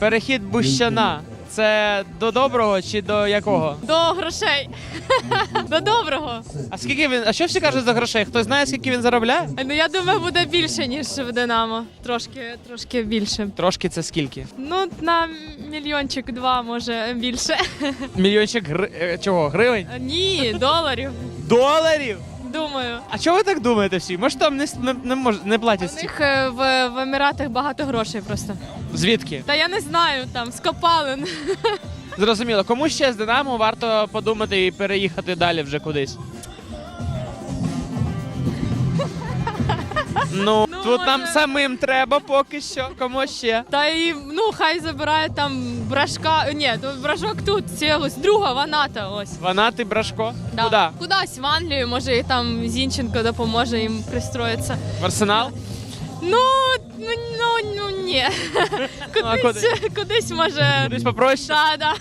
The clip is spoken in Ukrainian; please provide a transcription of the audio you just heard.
Перехід Бущана. Це до доброго чи до якого? До грошей. До доброго. А скільки він. А що всі кажуть за грошей? Хтось знає, скільки він заробляє? Ну я думаю, буде більше, ніж в Динамо. Трошки, трошки більше. Трошки це скільки? Ну, на мільйончик два, може, більше. Мільйончик гри... е, чого? Гривень? Ні, доларів. Доларів? Думаю. А чого ви так думаєте всі? Може там не, с- не, не, мож... не платять У стільки? них е, в, в Еміратах багато грошей просто. Звідки? Та я не знаю, там скопали. Зрозуміло, кому ще з Динамо варто подумати і переїхати далі вже кудись. Ну, Ну, тут нам може- самим треба поки що. Кому ще? Та і ну хай забирає там брашка. Ні, то брашок тут, це ось друга ваната. Ось. Вона ти брашко? Да. Куди? Кудись в Англію, може і там Зінченко допоможе їм пристроїтися. В арсенал? Ну, ну, ну, ну ні. Ну, а Кудись, кудись може. Кудись попроще? Да, да.